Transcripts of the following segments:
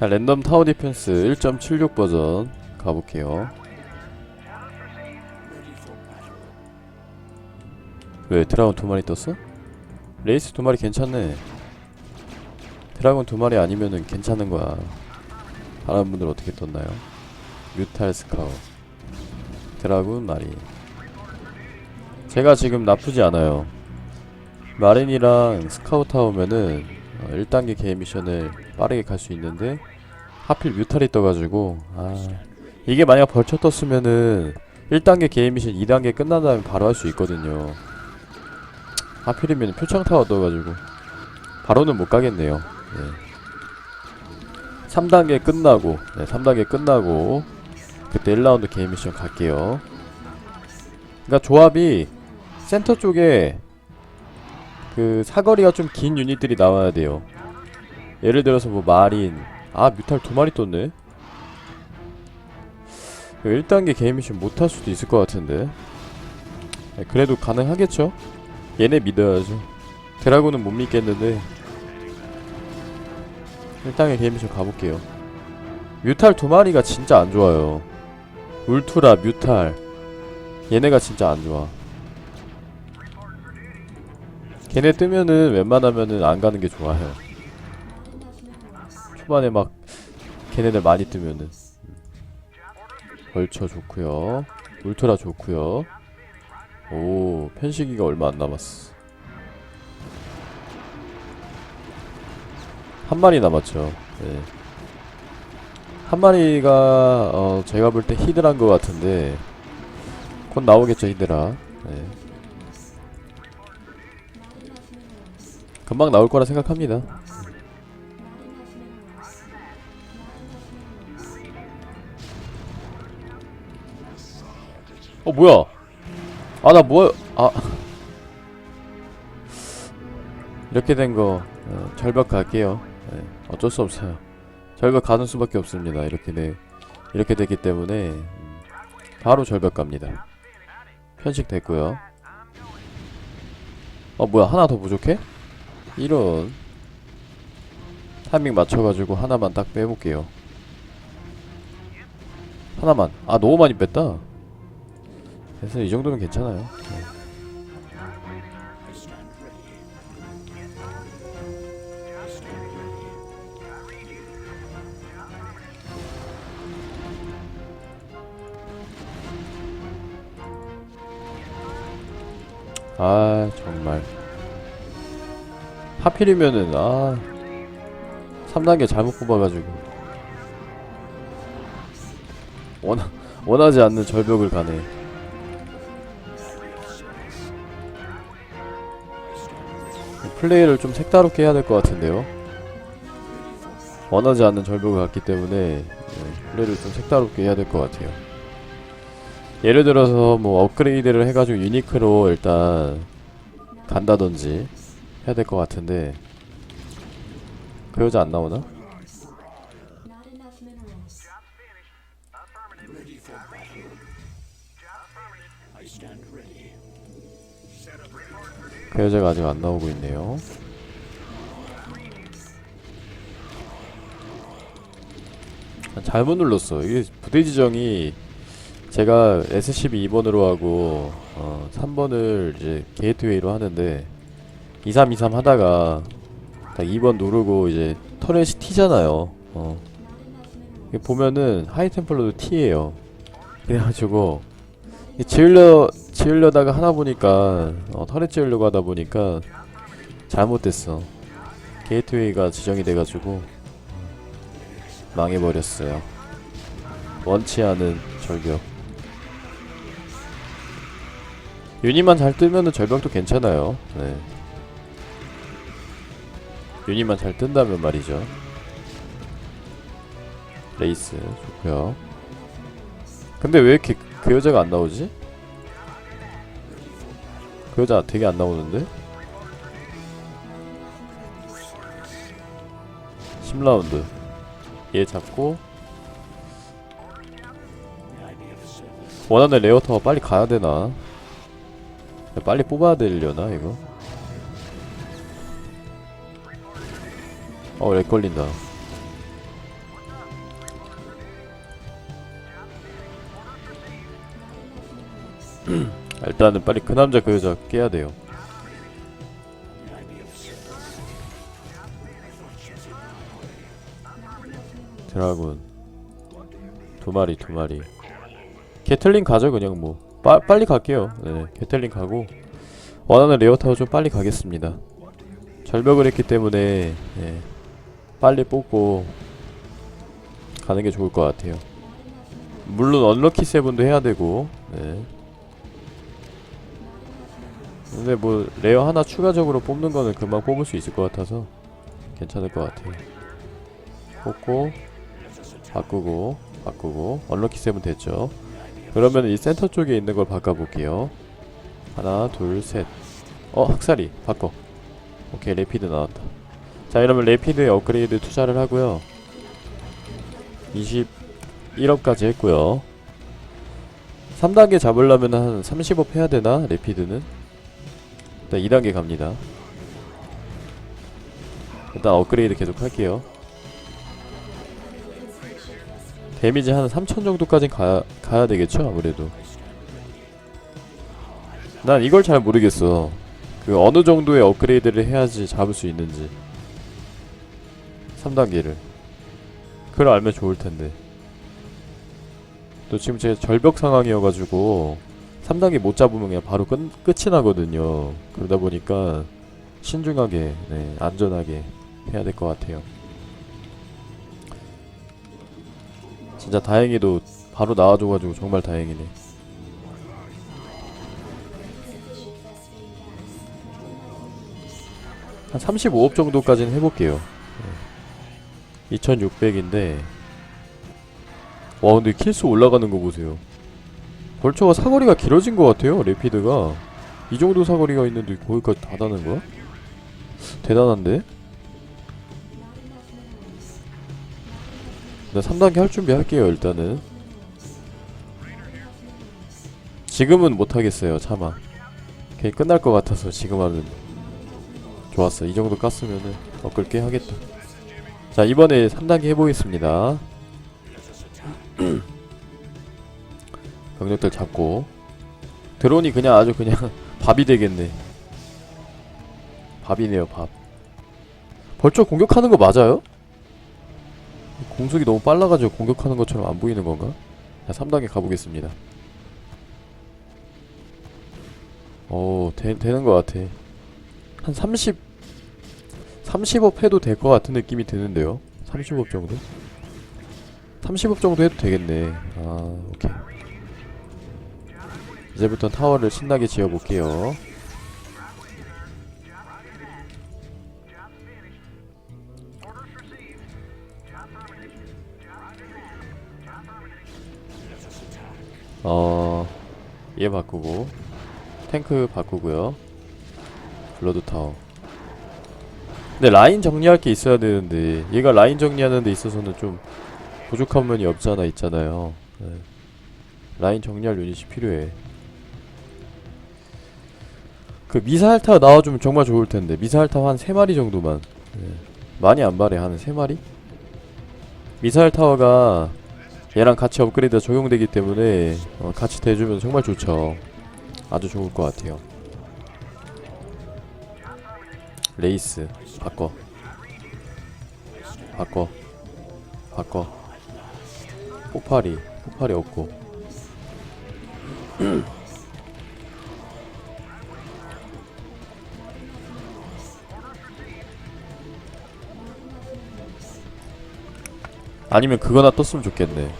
자 랜덤 타워 디펜스 1.76 버전 가볼게요. 왜 드라곤 두 마리 떴어? 레이스 두 마리 괜찮네. 드라곤 두 마리 아니면은 괜찮은 거야. 다른 분들 어떻게 떴나요? 뮤탈 스카우. 드라군 마린. 제가 지금 나쁘지 않아요. 마린이랑 스카우트 하면은 어, 1단계 개인 미션을 빠르게 갈 수 있는데 하필 뮤탈이 떠가지고 아 이게 만약 벌쳐 떴으면은 1단계 개인 미션 2단계 끝난 다음에 바로 할 수 있거든요. 하필이면 표창 타워 떠가지고 바로는 못 가겠네요. 네. 3단계 끝나고 네, 3단계 끝나고 그때 1라운드 개인 미션 갈게요. 그러니까 조합이 센터 쪽에 그 사거리가 좀 긴 유닛들이 나와야 돼요. 예를 들어서 뭐 마린 아 뮤탈 두 마리 떴네. 1단계 개인 미션 못할 수도 있을 것 같은데. 네, 그래도 가능하겠죠? 얘네 믿어야죠. 드라군은 못 믿겠는데. 1단계 개인 미션 가볼게요. 뮤탈 두 마리가 진짜 안 좋아요. 울투라 뮤탈. 얘네가 진짜 안 좋아. 걔네 뜨면은 웬만하면은 안 가는 게 좋아요 초반에 막 걔네들 많이 뜨면은. 벌처 좋고요. 울트라 좋고요. 오 편식이가 얼마 안 남았어. 한 마리 남았죠. 네. 한 마리가 어 제가 볼 때 히드란 것 같은데 곧 나오겠죠 히드라. 네. 금방 나올 거라 생각합니다 어 뭐야? 아 나 뭐야 아. 이렇게 된거 어, 절벽 갈게요. 네, 어쩔 수 없어요. 절벽 가는 수밖에 없습니다. 이렇게 돼 이렇게 됐기 때문에 음, 바로 절벽 갑니다. 편식 됐고요. 어 뭐야? 하나 더 부족해? 이런. 타이밍 맞춰가지고 하나만 딱 빼볼게요. 하나만. 아 너무 많이 뺐다 그래서 이 정도면 괜찮아요. 네. 아 정말. 하필이면은 아 3단계 잘못 뽑아가지고. 원하, 원하지 않는 절벽을 가네 플레이를 좀 색다르게 해야 될 것 같은데요 원하지 않는 절벽을 갔기 때문에 네, 플레이를 좀 색다르게 해야 될 것 같아요 예를 들어서 뭐 업그레이드를 해가지고 유니크로 일단 간다든지 해야 될 것 같은데 그 여자 안 나오나? 그 여자가 아직 안 나오고 있네요. 아, 잘못 눌렀어. 이게 부대 지정이 제가 S12 2번으로 하고 어, 3번을 이제 게이트웨이로 하는데 2323 하다가 딱 2번 누르고 이제 터렛이 T잖아요. 어. 보면은 하이템플러도 T예요. 그래가지고 이 지으려 지으려다가 하나 보니까 어, 터렛 지으려고 하다 보니까 잘못됐어. 게이트웨이가 지정이 돼가지고 망해버렸어요. 원치 않은 절벽. 유니만 잘 뜨면은 절벽도 괜찮아요. 네. 유니만 잘 뜬다면 말이죠. 레이스 좋고요. 근데 왜 이렇게 그 여자가 안 나오지? 그 여자 되게 안 나오는데? 10라운드 얘 잡고 원하는 레어타워 빨리 가야 되나? 빨리 뽑아야 되려나 이거? 어, 렉 걸린다. 일단은 빨리 그 남자 그 여자 깨야 돼요. 드라군. 두 마리 두 마리. 게틀링 가죠 그냥 뭐. 빠, 빨리 갈게요. 네 게틀링 가고. 원하는 레어타워 좀 빨리 가겠습니다. 절벽을 했기 때문에 네, 빨리 뽑고 가는 게 좋을 것 같아요. 물론 언럭키 세븐도 해야 되고 네. 근데 뭐 레어 하나 추가적으로 뽑는 거는 금방 뽑을 수 있을 것 같아서 괜찮을 것 같아요. 뽑고 바꾸고 바꾸고. 언럭키 세븐 됐죠? 그러면 이 센터 쪽에 있는 걸 바꿔볼게요. 하나 둘셋어 학살이. 바꿔. 오케이 레피드 나왔다. 자 이러면 레피드에 업그레이드 투자를 하고요. 21업까지 했고요. 3단계 잡으려면 한 30업 해야 되나 레피드는 일단 2단계 갑니다. 일단 업그레이드 계속 할게요. 데미지 한 3000 정도까진 가, 가야 되겠죠 아무래도. 난 이걸 잘 모르겠어. 그 어느 정도의 업그레이드를 해야지 잡을 수 있는지. 3단계를. 그걸 알면 좋을 텐데. 또 지금 제 절벽 상황이어가지고 3단계 못 잡으면 그냥 바로 끝, 끝이 나거든요 그러다 보니까 신중하게 네, 안전하게 해야 될 것 같아요 진짜 다행히도 바로 나와줘가지고 정말 다행이네. 한 35업 정도까지는 해볼게요. 2600인데 와 근데 킬수 올라가는 거 보세요. 벌처가 사거리가 길어진 것 같아요. 레피드가 이 정도 사거리가 있는데 거기까지 다 다는 거야? 대단한데? 나 3단계 할 준비 할게요 일단은 지금은 못하겠어요 차마 걔 끝날 것 같아서 지금 하면 좋았어 이 정도 깠으면은 엇글게 하겠다 자 이번에 3단계 해보겠습니다 병력들 잡고 드론이 그냥 아주 그냥 밥이 되겠네 밥이네요 밥 벌써 공격하는 거 맞아요? 공속이 너무 빨라가지고 공격하는 것처럼 안 보이는 건가? 자, 3단계 가보겠습니다. 오, 되, 되는 것 같아. 한 30, 30업 해도 될 것 같은 느낌이 드는데요. 30업 정도? 30업 정도 해도 되겠네. 아, 오케이. 이제부터 타워를 신나게 지어볼게요. 어, 얘 바꾸고 탱크 바꾸고요. 블러드 타워. 근데 라인 정리할 게 있어야 되는데 얘가 라인 정리하는 데 있어서는 좀 부족한 면이 없잖아 있잖아요. 네. 라인 정리할 유닛이 필요해. 그 미사일 타워 나와주면 정말 좋을 텐데 미사일 타워 한 3마리 정도만. 네. 많이 안 바래 한 3마리? 미사일 타워가 얘랑 같이 업그레이드가 적용되기 때문에 어, 같이 대주면 정말 좋죠. 아주 좋을 것 같아요. 레이스 바꿔. 바꿔. 바꿔. 폭발이 폭발이 없고 아니면 그거나 떴으면 좋겠네.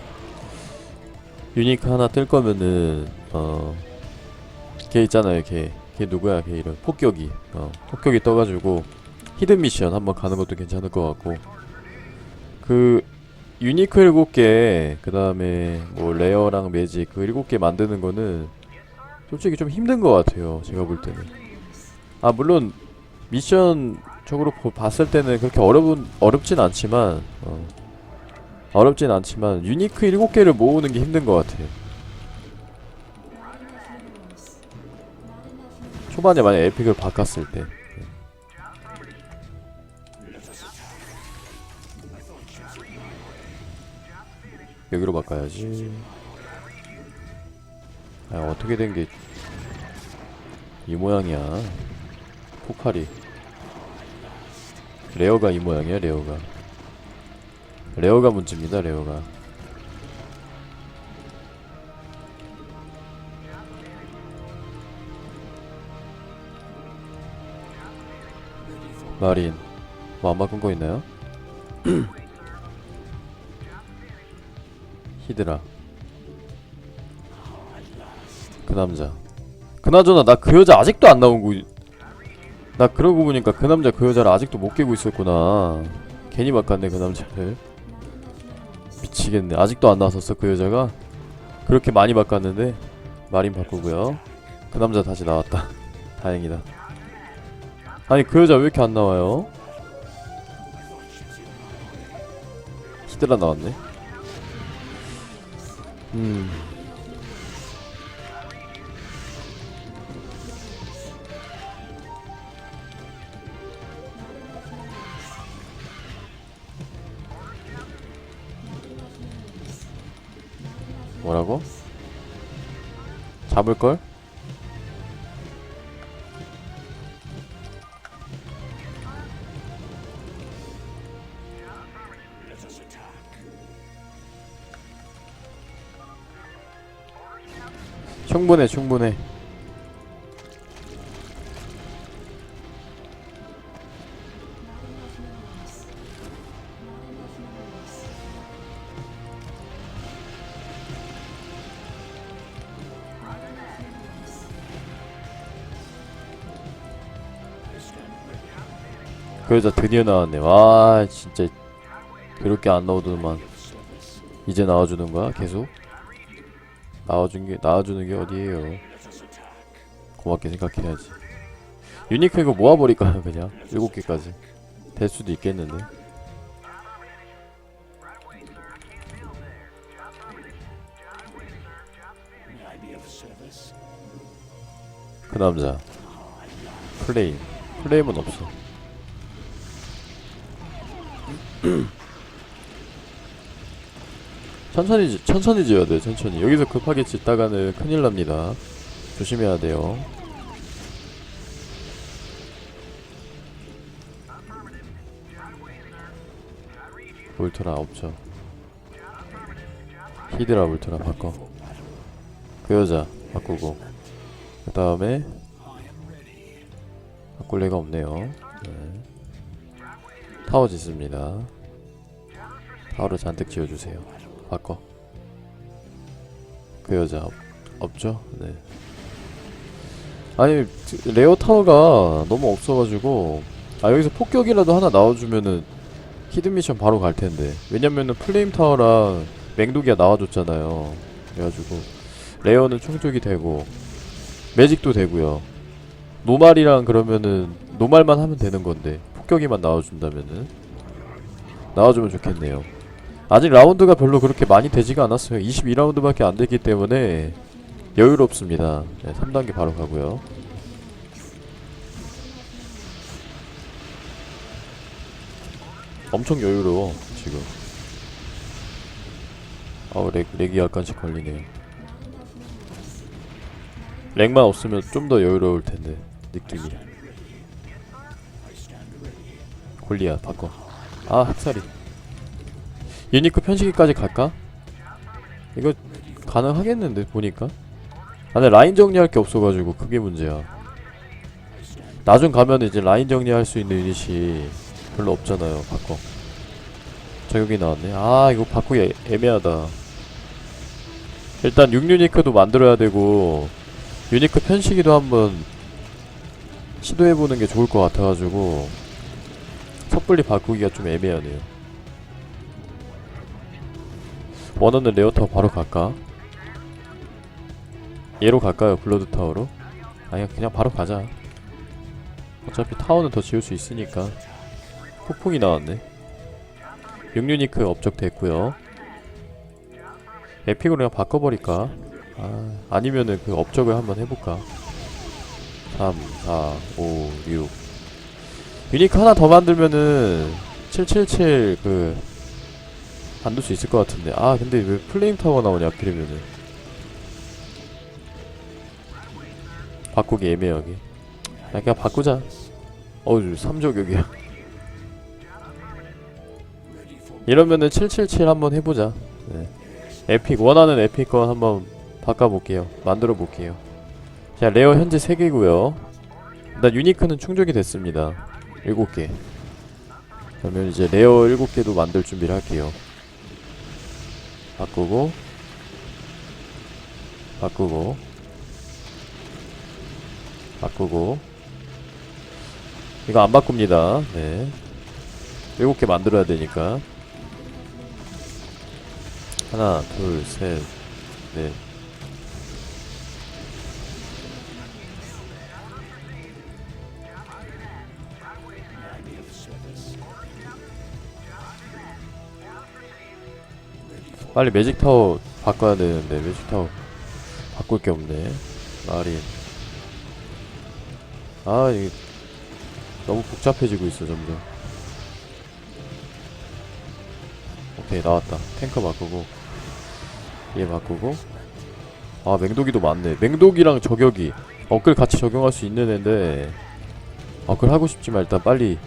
유니크 하나 뜰 거면은 어걔 있잖아요 걔. 걔 누구야? 걔 이름 폭격이. 어 폭격이 떠가지고 히든 미션 한번 가는 것도 괜찮을 것 같고. 그 유니크 7개 그 다음에 뭐 레어랑 매직 그 7개 만드는 거는 솔직히 좀 힘든 것 같아요 제가 볼 때는. 아 물론 미션 적으로 보- 봤을 때는 그렇게 어려운 어렵진 않지만 어, 어렵진 않지만 유니크 7개를 모으는 게 힘든 것 같아. 초반에 만약 에픽을 바꿨을 때. 여기로 바꿔야지. 아 어떻게 된 게 이 모양이야 포칼이 레어가 이 모양이야 레어가 레어가 문제입니다 레어가 마린 뭐안 바꾼 거 있나요? 히드라 그 남자 그나저나 나 그 여자 아직도 안 나온 거. 나 그러고 보니까 그 남자 그 여자를 아직도 못 깨고 있었구나. 괜히 바꿨네 그 남자를. 미치겠네. 아직도 안 나왔었어 그 여자가. 그렇게 많이 바꿨는데 마린 바꾸고요. 그 남자 다시 나왔다. 다행이다. 아니 그 여자 왜 이렇게 안 나와요? 히드라 나왔네. 음. 뭐라고? 잡을 걸? 충분해 충분해 그 여자 드디어 나왔네. 와 진짜 그렇게 안 나오더만. 이제 나와주는 거야 계속? 나와준 게 나와주는 게 어디에요? 고맙게 생각해야지. 유니크 이거 모아버릴까요 그냥? 일곱 개까지. 될 수도 있겠는데. 그 남자. 플레임. 플레임은 없어 천천히 지- 천천히 지어야 돼 천천히. 여기서 급하게 짓다가는 큰일 납니다. 조심해야 돼요. 울트라 없죠 히드라 울트라 바꿔. 그 여자 바꾸고. 그 다음에 바꿀 애가 없네요. 네. 타워 짓습니다. 타워를 잔뜩 지어주세요. 바꿔. 그 여자 없, 없죠? 네. 아니 레어 타워가 너무 없어가지고 아 여기서 폭격이라도 하나 나와주면은 히든 미션 바로 갈 텐데. 왜냐면은 플레임 타워랑 맹독이가 나와줬잖아요. 그래가지고 레어는 충족이 되고 매직도 되고요. 노말이랑 그러면은 노말만 하면 되는 건데 폭격이만 나와준다면은 나와주면 좋겠네요. 아직 라운드가 별로 그렇게 많이 되지가 않았어요. 22라운드밖에 안 됐기 때문에 여유롭습니다. 네, 3단계 바로 가고요. 엄청 여유로워 지금. 아우 렉, 렉이 약간씩 걸리네요. 렉만 없으면 좀 더 여유로울 텐데 느낌이 골리야 바꿔. 아 학살이 유니크 편식기까지 갈까? 이거 가능하겠는데 보니까. 아 근데 라인 정리할 게 없어가지고 그게 문제야. 나중 가면 이제 라인 정리할 수 있는 유닛이 별로 없잖아요 바꿔. 저격이 나왔네. 아 이거 바꾸기 애- 애매하다. 일단 6유니크도 만들어야 되고 유니크 편식이도 한번 시도해보는 게 좋을 것 같아가지고 섣불리 바꾸기가 좀 애매하네요 원하는 레어타워 바로 갈까? 얘로 갈까요? 블러드 타워로? 아니야 그냥 바로 가자 어차피 타워는 더 지을 수 있으니까 폭풍이 나왔네 6유니크 업적 됐고요 에픽으로 그냥 바꿔버릴까? 아, 아니면은 그 업적을 한번 해볼까? 3, 4, 5, 6 유니크 하나 더 만들면은 777 그 만들 수 있을 것 같은데. 아 근데 왜 플레임 타워 나오냐 하필이면은. 바꾸기 애매하게. 아, 그냥 바꾸자. 어우 3저격이야. 이러면은 777 한번 해보자. 네. 에픽 원하는 에픽 건 한번 바꿔볼게요. 만들어 볼게요. 자 레어 현재 3개고요. 일단 유니크는 충족이 됐습니다 7개. 그러면 이제 레어 7개도 만들 준비를 할게요. 바꾸고 바꾸고 바꾸고. 이거 안 바꿉니다. 네. 7개 만들어야 되니까. 하나 둘셋넷 빨리 매직 타워 바꿔야 되는데 매직 타워 바꿀 게 없네. 마린 아 이게 너무 복잡해지고 있어 점점. 오케이 나왔다. 탱커 바꾸고 얘 바꾸고. 아 맹독이도 많네. 맹독이랑 저격이 업글 같이 적용할 수 있는 애인데 업글 하고 싶지만 일단 빨리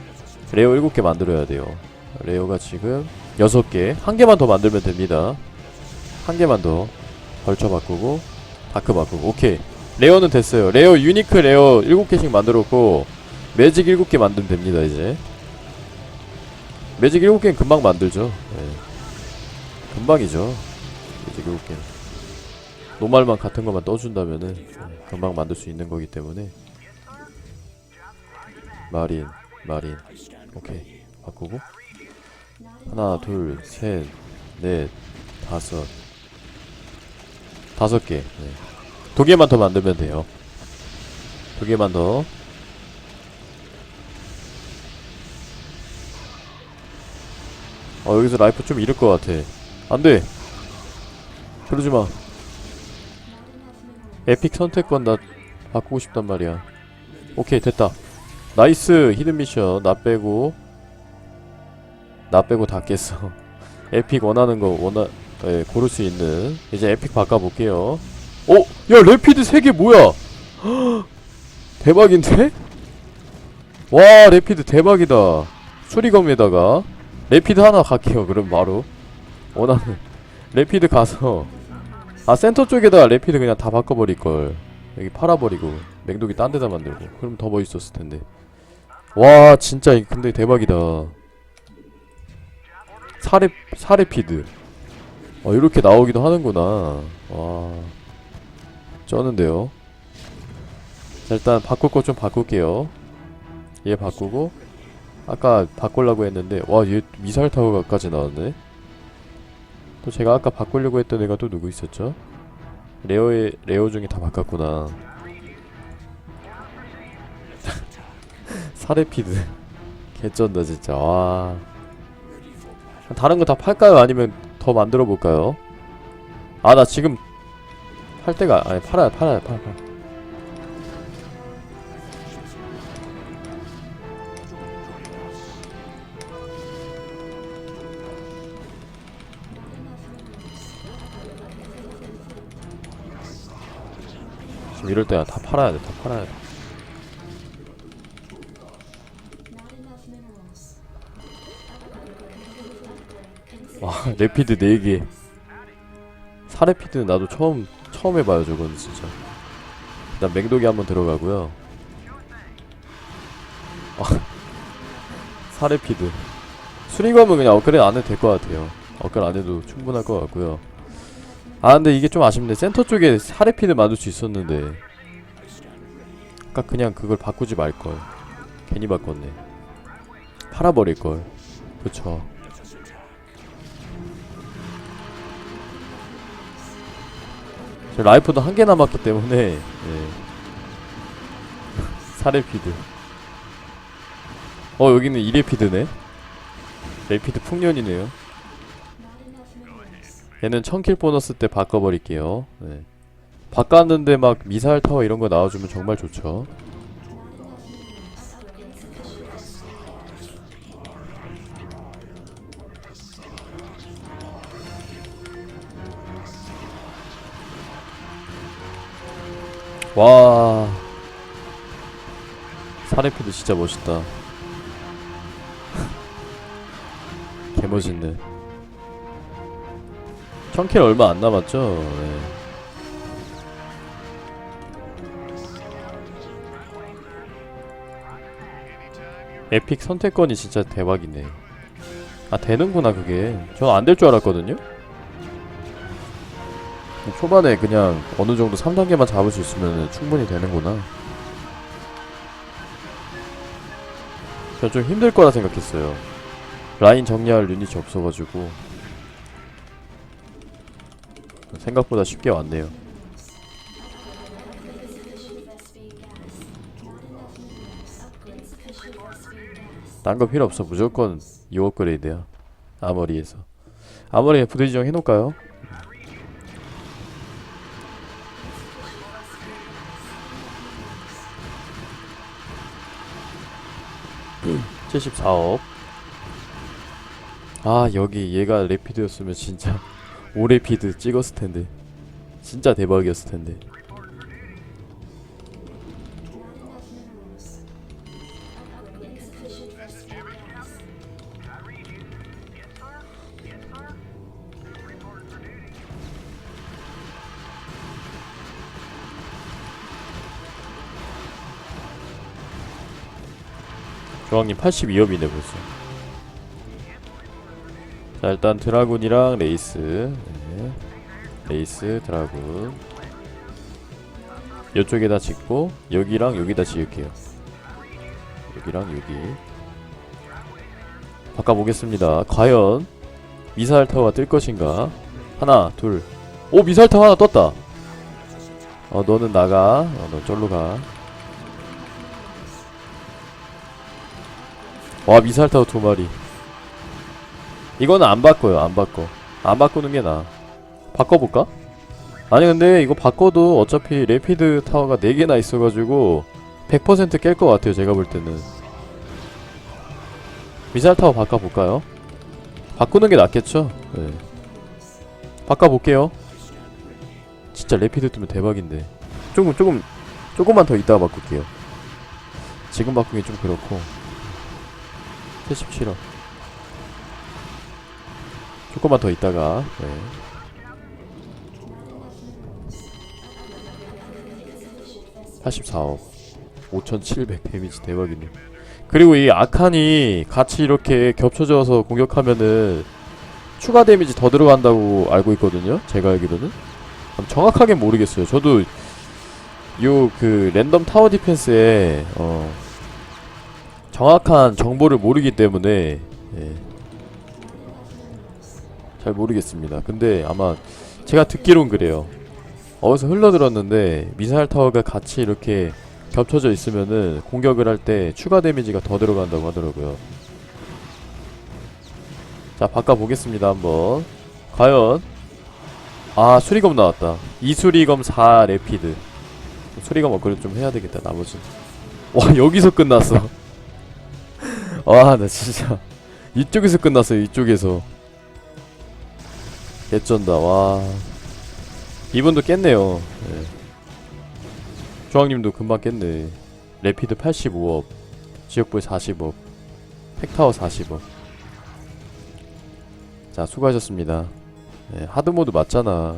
레어 7개 만들어야 돼요. 레어가 지금 6개 한 개만 더 만들면 됩니다. 한 개만 더 벌쳐 바꾸고 다크 바꾸고. 오케이. 레어는 됐어요. 레어 유니크 레어 7개씩 만들었고 매직 7개 만들면 됩니다 이제. 매직 7개는 금방 만들죠. 네. 금방이죠. 매직 7개는 노말만 같은 것만 떠준다면은 네, 금방 만들 수 있는 거기 때문에. 마린 마린. 오케이. 바꾸고 하나 둘 셋 넷 다섯 다섯 개. 네. 두 개만 더 만들면 돼요. 두 개만 더. 어 여기서 라이프 좀 잃을 것 같아. 안 돼. 그러지 마. 에픽 선택권 나 바꾸고 싶단 말이야. 오케이 됐다. 나이스 히든 미션 나 빼고 나 빼고 다 깼어. 에픽 원하는 거 원하 예, 고를 수 있는. 이제 에픽 바꿔볼게요. 어? 야 레피드 3개 뭐야? 대박인데? 와 레피드 대박이다. 수리검에다가. 레피드 하나 갈게요 그럼 바로. 원하는. 레피드 가서. 아 센터 쪽에다가 레피드 그냥 다 바꿔버릴걸. 여기 팔아버리고 맹독이 딴 데다 만들고. 그럼 더 멋있었을 텐데. 와 진짜 이- 근데 대박이다 사레 사레피드. 어 이렇게 나오기도 하는구나. 와 쩌는데요. 자 일단 바꿀 거좀 바꿀게요. 얘 바꾸고. 아까 바꾸려고 했는데 와 얘 미사일 타워가까지 나왔네. 또 제가 아까 바꾸려고 했던 애가 또 누구 있었죠? 레어의 레어 중에 다 바꿨구나. 사레피드. 개쩐다 진짜. 와 다른 거 다 팔까요? 아니면 더 만들어 볼까요? 아 나 지금 팔 때가 아니 팔아야 팔아야 팔 팔. 지금 이럴 때야 다 팔아야 돼, 다 팔아야 돼. 레피드 4개. 사레피드는 나도 처음 처음 해봐요, 저건 진짜. 일단 맹독이 한번 들어가고요. 아, 사레피드. 수리검은 그냥 업그레이드 안 해도 될 것 같아요. 업그레이드 안 해도 충분할 것 같고요. 아 근데 이게 좀 아쉽네. 센터 쪽에 사레피드 만들 수 있었는데. 아까 그냥 그걸 바꾸지 말걸. 괜히 바꿨네. 팔아버릴걸. 그쵸. 라이프도 한 개 남았기 때문에 예. 사레피드 어 여기는 이레피드네 레피드 풍년이네요. 얘는 1000킬 보너스 때 바꿔버릴게요 네. 바꿨는데 막 미사일 타워 이런 거 나와주면 정말 좋죠 와. 사레피드 진짜 멋있다. 개멋있네. 1000킬 얼마 안 남았죠? 네. 에픽 선택권이 진짜 대박이네. 아 되는구나 그게. 전 안 될 줄 알았거든요 초반에 그냥 어느 정도 3단계만 잡을 수 있으면 충분히 되는구나. 전좀 힘들 거라 생각했어요. 라인 정리할 유닛이 없어가지고 생각보다 쉽게 왔네요. 딴 거 필요 없어. 무조건 이 업그레이드야. 아머리에서. 아머리에 부대지정 해놓을까요? 74억. 아 여기 얘가 레피드였으면 진짜 오레피드 찍었을 텐데. 진짜 대박이었을 텐데 조왕님 82업이네 벌써 자 일단 드라군이랑 레이스. 네. 레이스 드라군. 이쪽에다 짓고 여기랑 여기다 지을게요. 여기랑 여기. 바꿔보겠습니다. 과연 미사일 타워가 뜰 것인가? 하나 둘오 미사일 타워 하나 떴다. 어 너는 나가. 어너 절로 가 와 미사일 타워 두 마리 이거는 안 바꿔요 안 바꿔 안 바꾸는 게 나아 바꿔볼까? 아니 근데 이거 바꿔도 어차피 레피드 타워가 4개나 있어가지고 100%깰 것 같아요 제가 볼 때는 미사일 타워 바꿔볼까요? 바꾸는 게 낫겠죠? 네. 바꿔볼게요 진짜 레피드 뜨면 대박인데 조금 조금 조금만 더 이따가 바꿀게요 지금 바꾸기 좀 그렇고 77원 조금만 더 있다가 네. 84억. 5700 데미지 대박이네 그리고 이 아칸이 같이 이렇게 겹쳐져서 공격하면은 추가 데미지 더 들어간다고 알고 있거든요 제가 알기로는. 정확하게 모르겠어요. 저도 요 그 랜덤 타워 디펜스에 어 정확한 정보를 모르기 때문에 예. 잘 모르겠습니다. 근데 아마 제가 듣기론 그래요. 어디서 흘러들었는데 미사일 타워가 같이 이렇게 겹쳐져 있으면은 공격을 할 때 추가 데미지가 더 들어간다고 하더라고요. 자 바꿔 보겠습니다 한번. 과연 아 수리검 나왔다. 이수리검 4 레피드. 수리검 업그레이드 좀 해야 되겠다 나머지. 와 여기서 끝났어. 와, 나 진짜 이쪽에서 끝났어요. 이쪽에서 개쩐다. 와, 이분도 깼네요. 네. 조왕님도 금방 깼네. 레피드 85업, 지역부에 40업, 팩타워 40업. 자, 수고하셨습니다. 네, 하드모드 맞잖아.